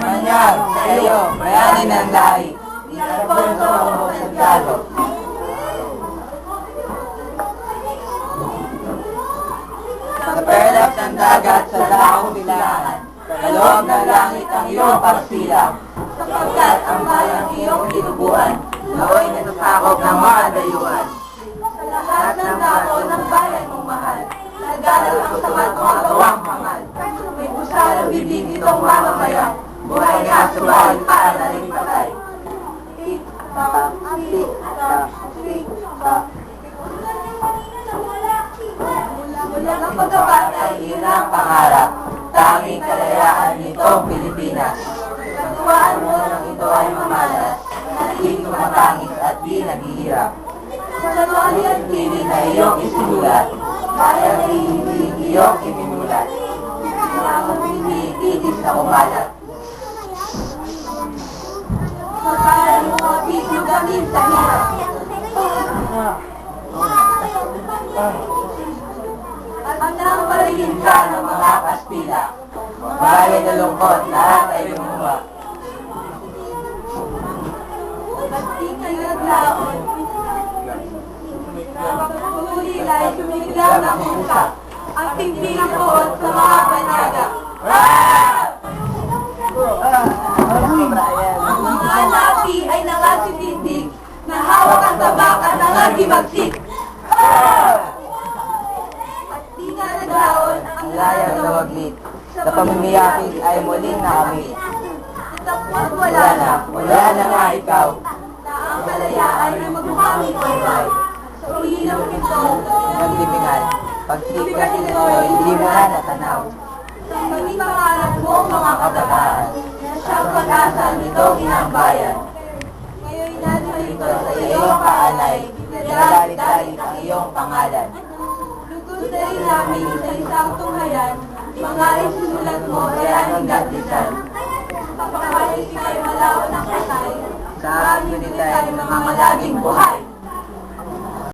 Bunyag, sa iyo, bayani ng lahi. Ni Alfonso Santiago. Sa perlas ng dagat sa daong bilangan, sa loob ng langit ang iyong pagsilang, sapagkat ang bayang iyong tinubuan, nooy natasakop ng mga dayuhan. Sa lahat ng dako ng bayan mong mahal, nagdadal ang sapat mo agawang hangal. May pusal ang bibig itong mamamayan, buhay nga subalit para na rin patay. Tik-tak, tik-tak, tik-tak. Mula ng pagkabata iyon ang pangarap, tanging kalayaan nitong Pilipinas. Katuwaan mo nang ito ay mamalas, naging tumatangis at di naghihirap. Sa tuwali at kilig na iyong isinulat, kaya na hindi iyong iminulat. Kaya kung hindi titis na kumalat. Sa kaya mo ang gamin sa hirap. At nang paligid ka ng mga Kastila, bayan na lungkot, lahat ay lumuha. At di kayo naglaon, Pagpulilay, sumigaw ng muka, ang tingting poot sa mga. Hawak ang tabakan ng agimagsik. At di nga naglaon ang Laya sa waglit. Sa pamimiyakis ay muling nakamit. Natapos Wala na, na, wala na nga ikaw. na ang kalayaan ay magmamit ko Sa uli ng pinto, Naglibingan. Pagsikat nito, hindi mo na natanaw. sa maging pangarap mo mga kabataan, na siyang pag-asa nitong inambayan. Narito sa iyong kaalay, nadalit-dalit ang iyong pangalan. Rin namin sa isang tunghayan, mga isinulat mo ay aming gatisan. Papakalis kay malawan ng patay, Sa amin hindi tayo tayo mga malaging buhay.